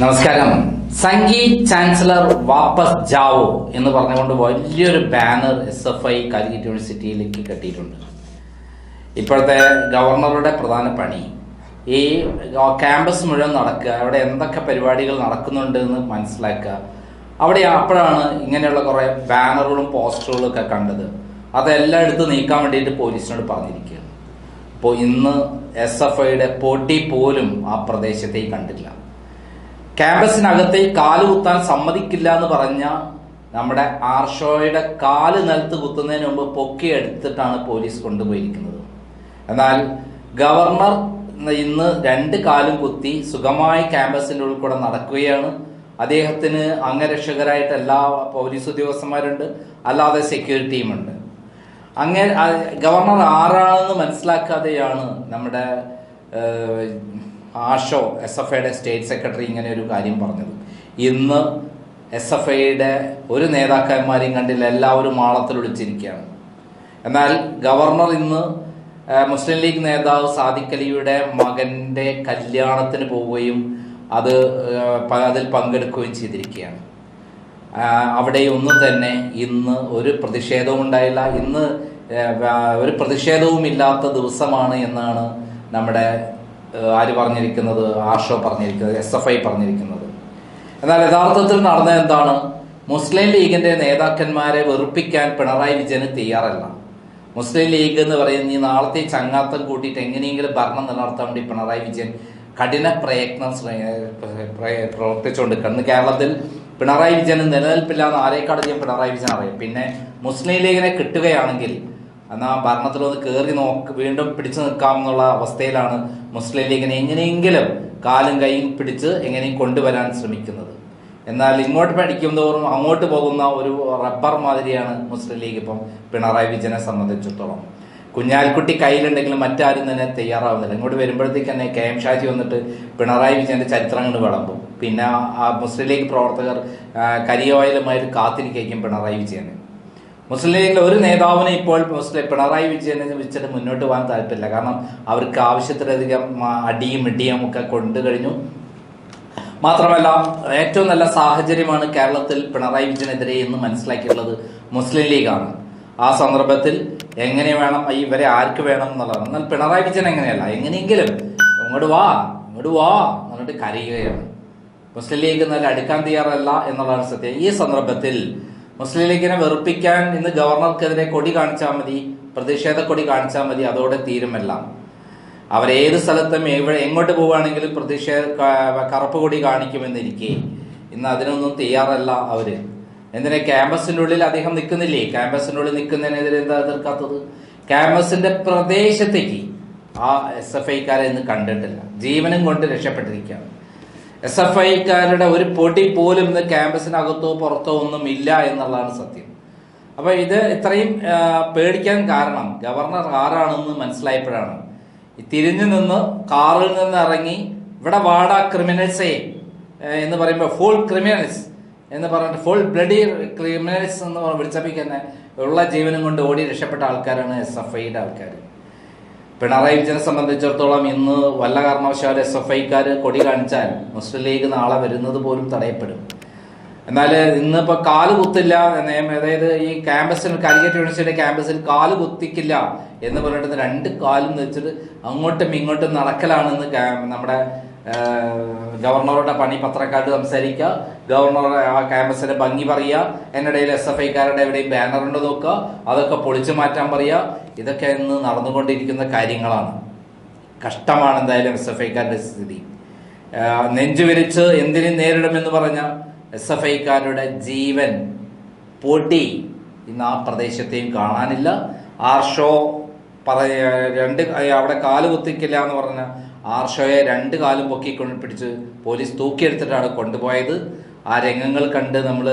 നമസ്കാരം. Sangeeth chancellor വാപ്പസ് Joao എന്ന് പറഞ്ഞുകൊണ്ട് വലിയൊരു banner S F I Calicut യൂണിവേഴ്സിറ്റിയിലേക്ക് കെട്ടിയിട്ടുണ്ട്. ഇപ്പോഴത്തെ ഗവർണറുടെ പ്രധാന പണി. ഈ ക്യാമ്പസ് മുഴുവൻ നടക്കുക അവിടെ എന്തൊക്കെ പരിപാടികൾ നടക്കുന്നുണ്ട് എന്ന് മനസ്സിലാക്കുക. അവിടെ അപ്പോഴാണ് ഇങ്ങനെയുള്ള കുറെ ബാനറുകളും പോസ്റ്ററുകളും ഒക്കെ കണ്ടത്. അതെല്ലാം എടുത്ത് നീക്കാൻ വേണ്ടിയിട്ട് പോലീസിനോട് പറഞ്ഞിരിക്കുകയാണ്. അപ്പോൾ ഇന്ന് എസ് എഫ് ഐയുടെ പൊടി പോലും ആ പ്രദേശത്തേക്ക് കണ്ടില്ല. ക്യാമ്പസിനകത്തേക്ക് കാൽ കുത്താൻ സമ്മതിക്കില്ല എന്ന് പറഞ്ഞ നമ്മുടെ ആർഷോയുടെ കാൽ നിലത്ത് കുത്തുന്നതിന് മുമ്പ് പൊക്കിയെടുത്തിട്ടാണ് പോലീസ് കൊണ്ടുപോയിരിക്കുന്നത്. എന്നാൽ ഗവർണർ ഇന്ന് രണ്ട് കാലും കുത്തി സുഖമായി ക്യാമ്പസിന്റെ ഉള്ളിൽ കൂടെ നടക്കുകയാണ്. അദ്ദേഹത്തിന് അംഗരക്ഷകരായിട്ട് എല്ലാ പോലീസ് ഉദ്യോഗസ്ഥന്മാരുണ്ട്. അല്ലാതെ സെക്യൂരിറ്റിയും ഉണ്ട്. അങ്ങനെ ഗവർണർ ആരാണെന്ന് മനസ്സിലാക്കാതെയാണ് നമ്മുടെ ആഷോ എസ് എഫ് ഐയുടെ സ്റ്റേറ്റ് സെക്രട്ടറി ഇങ്ങനെ ഒരു കാര്യം പറഞ്ഞത്. ഇന്ന് എസ് എഫ് ഐയുടെ ഒരു നേതാക്കന്മാരെയും കണ്ടില്ല എല്ലാവരും മാളത്തിൽ ഒളിച്ചിരിക്കുകയാണ്. എന്നാൽ ഗവർണർ ഇന്ന് മുസ്ലിം ലീഗ് നേതാവ് സാദിഖ് അലിയുടെ കല്യാണത്തിന് പോവുകയും അത് അതിൽ പങ്കെടുക്കുകയും ചെയ്തിരിക്കുകയാണ്. അവിടെ ഒന്നും തന്നെ ഇന്ന് ഒരു പ്രതിഷേധവും ഉണ്ടായില്ല. ഇന്ന് ഒരു പ്രതിഷേധവും ഇല്ലാത്ത ദിവസമാണ് എന്നാണ് നമ്മുടെ ആര് പറഞ്ഞിരിക്കുന്നത്? ആഷോ പറഞ്ഞിരിക്കുന്നത്? എസ് എഫ് ഐ പറഞ്ഞിരിക്കുന്നത്. എന്നാൽ യഥാർത്ഥത്തിൽ നടന്ന എന്താണ്? മുസ്ലിം ലീഗിന്റെ നേതാക്കന്മാരെ വെറുപ്പിക്കാൻ പിണറായി വിജയന് തയ്യാറല്ല. മുസ്ലിം ലീഗ് എന്ന് പറയുന്ന ഈ നാളത്തെ ചങ്ങാത്തം കൂട്ടിയിട്ട് എങ്ങനെയെങ്കിലും ഭരണം നിലനിർത്താൻ വേണ്ടി പിണറായി വിജയൻ കഠിന പ്രയത്നം പ്രവർത്തിച്ചുകൊണ്ട് കണ്ണ് കേരളത്തിൽ പിണറായി വിജയന് നിലനിൽപ്പില്ല എന്ന് ആരേക്കാട് പിണറായി വിജയൻ അറിയാം? പിന്നെ മുസ്ലിം ലീഗിനെ കിട്ടുകയാണെങ്കിൽ എന്നാൽ ഭരണത്തിലൊന്ന് കയറി നോക്ക് വീണ്ടും പിടിച്ചു നിൽക്കാം എന്നുള്ള അവസ്ഥയിലാണ് മുസ്ലിം ലീഗിനെ എങ്ങനെയെങ്കിലും കാലും കൈയും പിടിച്ച് എങ്ങനെയും കൊണ്ടുവരാൻ ശ്രമിക്കുന്നത്. എന്നാൽ ഇങ്ങോട്ട് പഠിക്കും തോറും അങ്ങോട്ട് പോകുന്ന ഒരു റബ്ബർ മാതിരിയാണ് മുസ്ലിം ലീഗ് ഇപ്പം പിണറായി വിജയനെ സംബന്ധിച്ചിടത്തോളം. കുഞ്ഞാലിക്കുട്ടി കയ്യിലുണ്ടെങ്കിലും മറ്റാരും തന്നെ തയ്യാറാവുന്നില്ല. ഇങ്ങോട്ട് വരുമ്പോഴത്തേക്ക് തന്നെ കെ എം ഷാജി വന്നിട്ട് പിണറായി വിജയന്റെ ചരിത്രം കൊണ്ട് വിളമ്പും. പിന്നെ ആ മുസ്ലിം ലീഗ് പ്രവർത്തകർ കരിയോയിലുമായിട്ട് കാത്തിരിക്കും പിണറായി വിജയന്. മുസ്ലിം ലീഗിലെ ഒരു നേതാവിനെ ഇപ്പോൾ മുസ്ലിം പിണറായി വിജയനെ വെച്ചിട്ട് മുന്നോട്ട് പോകാൻ താല്പര്യമില്ല. കാരണം അവർക്ക് ആവശ്യത്തിലധികം അടിയും ഇടിയും ഒക്കെ കൊണ്ടു കഴിഞ്ഞു. മാത്രമല്ല ഏറ്റവും നല്ല സാഹചര്യമാണ് കേരളത്തിൽ പിണറായി വിജയനെതിരെ എന്ന് മനസ്സിലാക്കിയിട്ടുള്ളത് മുസ്ലിം ലീഗാണ്. ആ സന്ദർഭത്തിൽ എങ്ങനെ വേണം ഇവരെ ആർക്ക് വേണം എന്നുള്ളതാണ് എന്നാൽ പിണറായി വിജയൻ എങ്ങനെയല്ല? എങ്ങനെയെങ്കിലും ഇങ്ങോട്ട് വാ ഇങ്ങോട്ട് വാ എന്നിട്ട് കരയുകയാണ്. മുസ്ലിം ലീഗ് നല്ല അടുക്കാൻ തയ്യാറല്ല എന്നുള്ളതാണ് സത്യം. ഈ സന്ദർഭത്തിൽ മുസ്ലിം ലീഗിനെ വെറുപ്പിക്കാൻ ഇന്ന് ഗവർണർക്കെതിരെ കൊടി കാണിച്ചാൽ മതി പ്രതിഷേധ കൊടി കാണിച്ചാൽ മതി അതോടെ തീരുമെല്ലാം അവരേത് സ്ഥലത്തും എവിടെ എങ്ങോട്ട് പോവുകയാണെങ്കിലും പ്രതിഷേധ കറുപ്പ് കൊടി കാണിക്കുമെന്നിരിക്കെ. ഇന്ന് അതിനൊന്നും തയ്യാറല്ല അവർ. എന്തിനാ ക്യാമ്പസിന്റെ ഉള്ളിൽ അദ്ദേഹം നിൽക്കുന്നില്ലേ? ക്യാമ്പസിന്റെ ഉള്ളിൽ നിൽക്കുന്നതിനെതിരെ എന്താ എതിർക്കാത്തത്? ക്യാമ്പസിന്റെ പ്രദേശത്തേക്ക് ആ എസ് എഫ് ഐക്കാരെ ഇന്ന് കണ്ടിട്ടില്ല. ജീവനും കൊണ്ട് രക്ഷപ്പെട്ടിരിക്കുകയാണ്. എസ് എഫ് ഐക്കാരുടെ ഒരു പൊടി പോലും ഇന്ന് ക്യാമ്പസിനകത്തോ പുറത്തോ ഒന്നും ഇല്ല എന്നുള്ളതാണ് സത്യം. അപ്പോൾ ഇത് ഇത്രയും പേടിക്കാൻ കാരണം ഗവർണർ ആരാണെന്ന് മനസ്സിലായപ്പോഴാണ്. തിരിഞ്ഞു നിന്ന് കാറിൽ നിന്ന് ഇറങ്ങി ഇവിടെ വാട ക്രിമിനൽസേ എന്ന് പറയുമ്പോൾ ഫുൾ ക്രിമിനൽസ് എന്ന് പറഞ്ഞിട്ട് ഫുൾ ബ്ലഡി ക്രിമിനൽസ് എന്ന് വിളിച്ചപ്പോൾ തന്നെ ഉള്ള ജീവനും കൊണ്ട് ഓടി രക്ഷപ്പെട്ട ആൾക്കാരാണ് എസ് എഫ് ഐയുടെ ആൾക്കാർ പിണറായി വിജയനെ സംബന്ധിച്ചിടത്തോളം ഇന്ന് വല്ല കാരണവശാൽ എസ് എഫ് ഐക്കാർ കൊടി കാണിച്ചാൽ മുസ്ലിം ലീഗ് നാളെ വരുന്നത് പോലും തടയപ്പെടും. എന്നാൽ ഇന്നിപ്പോൾ കാൽ കുത്തില്ല എന്ന അതായത് ഈ ക്യാമ്പസിൽ കാലിക്കറ്റ് യൂണിവേഴ്സിറ്റിയുടെ ക്യാമ്പസിൽ കാൽ കുത്തിക്കില്ല എന്ന് പറഞ്ഞിട്ട് രണ്ട് കാലും വെച്ചിട്ട് അങ്ങോട്ടും ഇങ്ങോട്ടും നടക്കലാണെന്ന് നമ്മുടെ ഗവർണറുടെ പണി പത്രക്കാരോട് സംസാരിക്കുക ഗവർണർ ആ ക്യാമ്പസിന്റെ ഭംഗി പറയുക എന്നിടയിൽ എസ് എഫ് ഐക്കാരുടെ എവിടെയും ബാനർ ഉണ്ടോ നോക്കുക അതൊക്കെ പൊളിച്ചു മാറ്റാൻ പറയുക. ഇതൊക്കെ ഇന്ന് നടന്നുകൊണ്ടിരിക്കുന്ന കാര്യങ്ങളാണ്. കഷ്ടമാണ് എന്തായാലും എസ് എഫ് ഐക്കാരുടെ സ്ഥിതി. നെഞ്ചു നെഞ്ചുവിരിച്ച് എന്തിനും നേരിടുമെന്ന് പറഞ്ഞ എസ് എഫ് ഐക്കാരുടെ ജീവൻ പൊടി ഇന്ന് ആ പ്രദേശത്തെയും കാണാനില്ല. ആർഷോ പറയ രണ്ട് അവിടെ കാൽ കുത്തിക്കില്ല എന്ന് പറഞ്ഞ ആർഷോയെ രണ്ട് കാലും പൊക്കി പിടിച്ച് പോലീസ് തൂക്കിയെടുത്തിട്ടാണ് കൊണ്ടുപോയത്. ആ രംഗങ്ങൾ കണ്ട് നമ്മൾ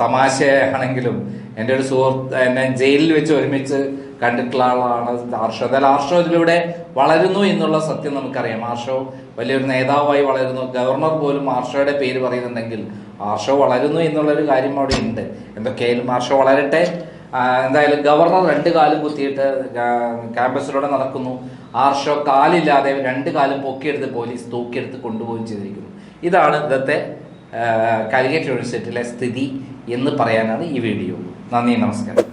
തമാശയാണെങ്കിലും എന്റെ ഒരു സുഹൃത്ത് എന്നെ ജയിലിൽ വെച്ച് ഒരുമിച്ച് കണ്ടിട്ടുള്ള ആളാണ് ആർഷോ. എന്തായാലും ആർഷോ ഇതിലൂടെ വളരുന്നു എന്നുള്ള സത്യം നമുക്കറിയാം. ആർഷോ വലിയൊരു നേതാവായി വളരുന്നു. ഗവർണർ പോലും ആർഷോയുടെ പേര് പറയുന്നുണ്ടെങ്കിൽ ആർഷോ വളരുന്നു എന്നുള്ളൊരു കാര്യം അവിടെ ഉണ്ട്. എന്തൊക്കെയായാലും ആർഷോ വളരട്ടെ. എന്തായാലും ഗവർണർ രണ്ട് കാലും കുത്തിയിട്ട് ക്യാമ്പസിലൂടെ നടക്കുന്നു. ആർഷോ കാലില്ലാതെ രണ്ട് കാലും പൊക്കിയെടുത്ത് പോലീസ് തൂക്കിയെടുത്ത് കൊണ്ടുപോവുകയും ചെയ്തിരിക്കുന്നു. ഇതാണ് ഇന്നത്തെ കാലിക്കറ്റ് യൂണിവേഴ്സിറ്റിയിലെ സ്ഥിതി എന്ന് പറയാനാണ് ഈ വീഡിയോ. നന്ദി നമസ്കാരം.